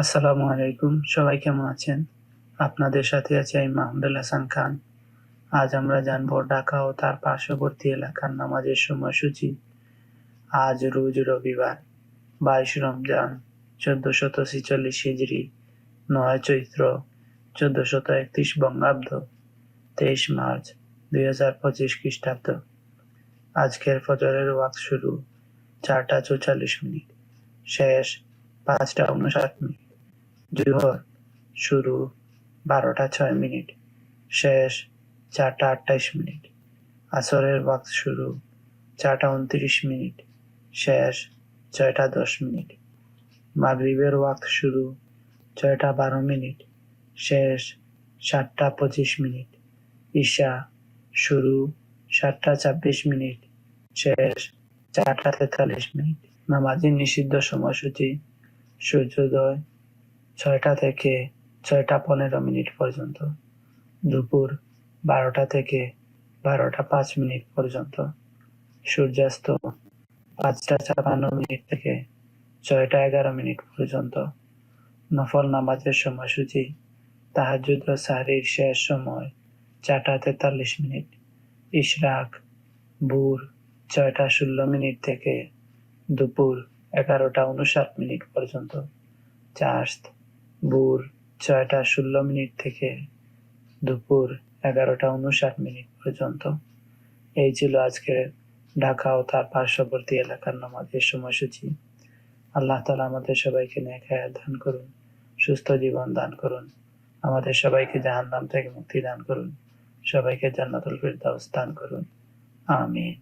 আসসালামু আলাইকুম, সবাই কেমন আছেন? আপনাদের সাথে আছে আমি মাহমুদুল হাসান খান। আজ আমরা জানব ঢাকা ও তার পার্শ্ববর্তী এলাকার নামাজের সময়সূচি। আজ রোজ রবিবার, বাইশ রমজান চোদ্দ শত ছিচল্লিশ হিজড়ি নয় চৈত্র চোদ্দ শত একত্রিশ বঙ্গাব্দ, তেইশ মার্চ, দুই হাজার পঁচিশ খ্রিস্টাব্দ। আজকের ফজরের ওয়াক্ত শুরু চারটা চৌচল্লিশ মিনিট, শেষ পাঁচটা উনষাট মিনিট। জোহর শুরু, বারোটা ছয় মিনিট, শেষ, চারটা আটাইশ মিনিট, আসরের ওয়াক্ত শুরু, চারটা উনত্রিশ মিনিট, শেষ, ছয়টা দশ মিনিট, মাগরিবের ওয়াক্ত শুরু, ছয়টা বারো মিনিট, শেষ, সাতটা পঁচিশ মিনিট, ঈশা, শুরু, সাতটা ছাব্বিশ মিনিট, শেষ, চারটা তেতাল্লিশ মিনিট, নামাজের নিষিদ্ধ সময়সূচি, সূর্যোদয় ছয়টা থেকে ছয়টা পনেরো মিনিট পর্যন্ত, দুপুর বারোটা থেকে বারোটা পাঁচ মিনিট পর্যন্ত, সূর্যাস্ত পাঁচটা ছাপান্ন মিনিট থেকে ছয়টা এগারো মিনিট পর্যন্ত, নফল নামাজের সময়সূচি তাহাজুদ ও সাহরির শেষ সময় চারটা তেতাল্লিশ মিনিট, ইশরাক ভোর ছয়টা ষোলো মিনিট থেকে দুপুর এগারোটা উনষাট মিনিট পর্যন্ত চার্স্ট ভোর ছয়টা ষোলো মিনিট থেকে দুপুর এগারোটা উনষাট মিনিট পর্যন্ত। এই ছিল আজকের ঢাকা ও তার পার্শ্ববর্তী এলাকার নামাজের সময়সূচি। আল্লাহ তালা আমাদের সবাইকে নেখায় দান করুন, সুস্থ জীবন দান করুন। আমাদের সবাইকে জাহান্নাম থেকে মুক্তি দান করুন। সবাইকে জান্নাতুল ফিরদাউস দান করুন। আমিন।